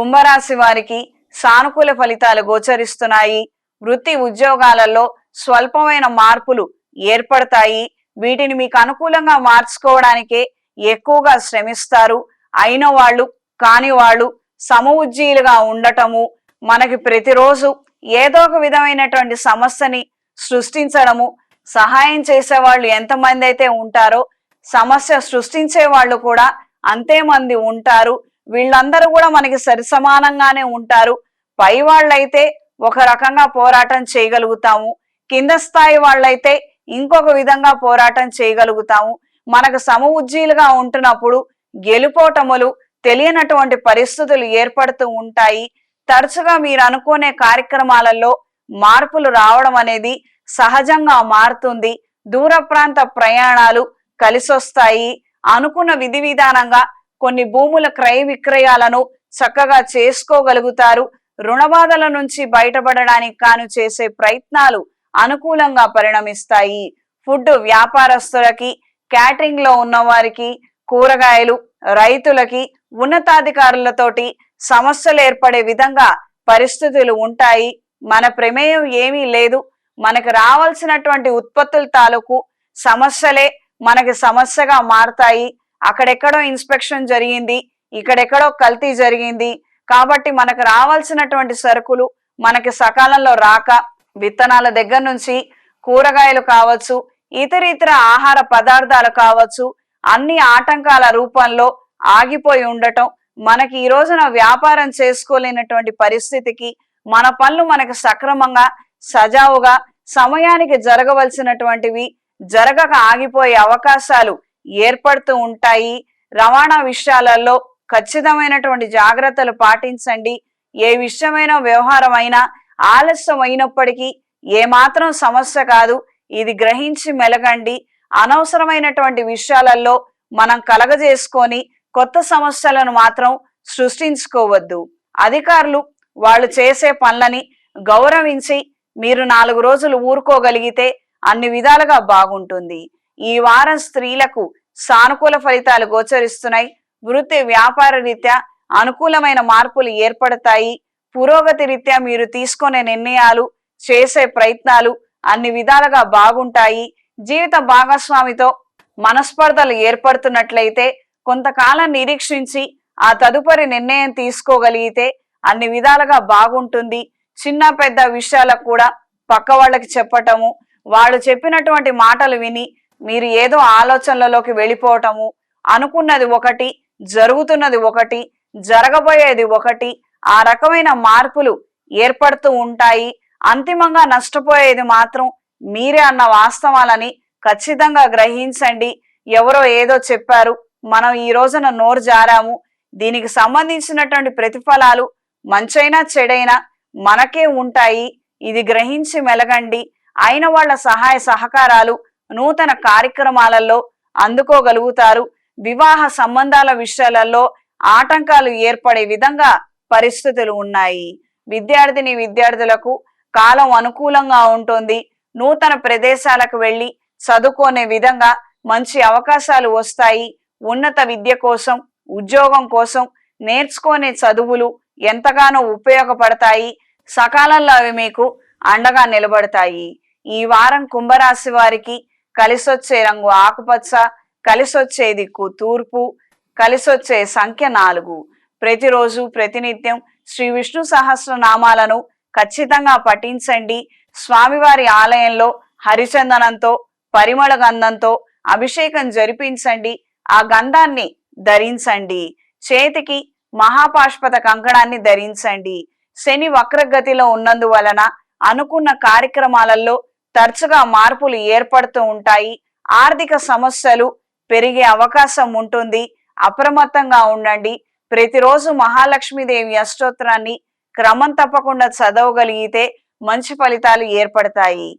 కుంభరాశి వారికి సానుకూల ఫలితాలు గోచరిస్తున్నాయి. వృత్తి ఉద్యోగాలలో స్వల్పమైన మార్పులు ఏర్పడతాయి. వీటిని మీకు అనుకూలంగా మార్చుకోవడానికే ఎక్కువగా శ్రమిస్తారు. అయిన వాళ్ళు కాని వాళ్ళు సమవుజ్జీలుగా ఉండటము మనకి ప్రతిరోజు ఏదో ఒక విధమైనటువంటి సమస్యని సృష్టించడము సహాయం చేసే వాళ్ళు ఎంతమంది అయితే ఉంటారో సమస్య సృష్టించే వాళ్ళు కూడా అంతే మంది ఉంటారు. వీళ్ళందరూ కూడా మనకి సరి సమానంగానే ఉంటారు. పై వాళ్ళైతే ఒక రకంగా పోరాటం చేయగలుగుతాము. కింద స్థాయి వాళ్ళైతే ఇంకొక విధంగా పోరాటం చేయగలుగుతాము. మనకు సమవుజ్జీలుగా ఉంటున్నప్పుడు గెలుపోటములు తెలియనటువంటి పరిస్థితులు ఏర్పడుతూ ఉంటాయి. తరచుగా మీరు అనుకునే కార్యక్రమాలలో మార్పులు రావడం అనేది సహజంగా మారుతుంది. దూర ప్రాంత ప్రయాణాలు కలిసొస్తాయి. అనుకున్న విధి విధానంగా కొన్ని భూముల క్రయ విక్రయాలను చక్కగా చేసుకోగలుగుతారు. రుణబాధల నుంచి బయటపడడానికి కాను చేసే ప్రయత్నాలు అనుకూలంగా పరిణమిస్తాయి. ఫుడ్ వ్యాపారస్తులకి క్యాటరింగ్లో ఉన్నవారికి కూరగాయలు రైతులకి ఉన్నతాధికారులతోటి సమస్యలు ఏర్పడే విధంగా పరిస్థితులు ఉంటాయి. మన ప్రమేయం ఏమీ లేదు. మనకు రావాల్సినటువంటి ఉత్పత్తుల తాలూకు సమస్యలే మనకి సమస్యగా మారతాయి. అక్కడెక్కడో ఇన్స్పెక్షన్ జరిగింది ఇక్కడెక్కడో కల్తీ జరిగింది. కాబట్టి మనకు రావాల్సినటువంటి సరుకులు మనకి సకాలంలో రాక విత్తనాల దగ్గర నుంచి కూరగాయలు కావచ్చు ఇతర ఇతర ఆహార పదార్థాలు కావచ్చు అన్ని ఆటంకాల రూపంలో ఆగిపోయి ఉండటం మనకి ఈ రోజున వ్యాపారం చేసుకోలేనటువంటి పరిస్థితికి మన పనులు మనకు సక్రమంగా సజావుగా సమయానికి జరగవలసినటువంటివి జరగక ఆగిపోయే అవకాశాలు ఏర్పడుతూ ఉంటాయి. రవాణా విషయాలలో ఖచ్చితమైనటువంటి జాగ్రత్తలు పాటించండి. ఏ విషయమైన వ్యవహారం అయినా ఆలస్యం అయినప్పటికీ ఏమాత్రం సమస్య కాదు. ఇది గ్రహించి మెలగండి. అనవసరమైనటువంటి విషయాలలో మనం కలగజేసుకొని కొత్త సమస్యలను మాత్రం సృష్టించుకోవద్దు. అధికారులు వాళ్ళు చేసే పనులని గౌరవించి మీరు నాలుగు రోజులు ఊరుకోగలిగితే అన్ని విధాలుగా బాగుంటుంది. ఈ వారం స్త్రీలకు సానుకూల ఫలితాలు గోచరిస్తున్నాయి. వృత్తి వ్యాపార రీత్యా అనుకూలమైన మార్పులు ఏర్పడతాయి. పురోగతి రీత్యా మీరు తీసుకునే నిర్ణయాలు చేసే ప్రయత్నాలు అన్ని విధాలుగా బాగుంటాయి. జీవిత భాగస్వామితో మనస్పర్ధలు ఏర్పడుతున్నట్లయితే కొంతకాలం నిరీక్షించి ఆ తదుపరి నిర్ణయం తీసుకోగలిగితే అన్ని విధాలుగా బాగుంటుంది. చిన్న పెద్ద విషయాలకు కూడా పక్క వాళ్ళకి చెప్పటము వాళ్ళు చెప్పినటువంటి మాటలు విని మీరు ఏదో ఆలోచనలలోకి వెళ్ళిపోవటము అనుకున్నది ఒకటి జరుగుతున్నది ఒకటి జరగబోయేది ఒకటి ఆ రకమైన మార్పులు ఏర్పడుతూ ఉంటాయి. అంతిమంగా నష్టపోయేది మాత్రం మీరే అన్న వాస్తవాలని ఖచ్చితంగా గ్రహించండి. ఎవరో ఏదో చెప్పారు మనం ఈ రోజున నోరు జారాము. దీనికి సంబంధించినటువంటి ప్రతిఫలాలు మంచైనా చెడైనా మనకే ఉంటాయి. ఇది గ్రహించి మెలగండి. అయిన వాళ్ళ సహాయ సహకారాలు నూతన కార్యక్రమాలలో అందుకోగలుగుతారు. వివాహ సంబంధాల విషయాలలో ఆటంకాలు ఏర్పడే విధంగా పరిస్థితులు ఉన్నాయి. విద్యార్థిని విద్యార్థులకు కాలం అనుకూలంగా ఉంటుంది. నూతన ప్రదేశాలకు వెళ్ళి చదువుకునే విధంగా మంచి అవకాశాలు వస్తాయి. ఉన్నత విద్య కోసం ఉద్యోగం కోసం నేర్చుకునే చదువులు ఎంతగానో ఉపయోగపడతాయి. సకాలంలో అవి మీకు అండగా నిలబడతాయి. ఈ వారం కుంభరాశి వారికి కలిసొచ్చే రంగు ఆకుపచ్చ కలిసొచ్చే దిక్కు తూర్పు కలిసొచ్చే సంఖ్య నాలుగు. ప్రతిరోజు ప్రతినిత్యం శ్రీ విష్ణు సహస్రనామాలను ఖచ్చితంగా పఠించండి. స్వామివారి ఆలయంలో హరిచందనంతో పరిమళ గంధంతో అభిషేకం జరిపించండి. ఆ గంధాన్ని ధరించండి. చేతికి మహాపాష్పత కంకణాన్ని ధరించండి. శని వక్రగతిలో ఉన్నందువలన అనుకున్న కార్యక్రమాలలో తరచుగా మార్పులు ఏర్పడుతూ ఉంటాయి. ఆర్థిక సమస్యలు పెరిగే అవకాశం ఉంటుంది. అప్రమత్తంగా ఉండండి. ప్రతిరోజు మహాలక్ష్మీదేవి అష్టోత్తరాన్ని క్రమం తప్పకుండా చదవగలిగితే మంచి ఫలితాలు ఏర్పడతాయి.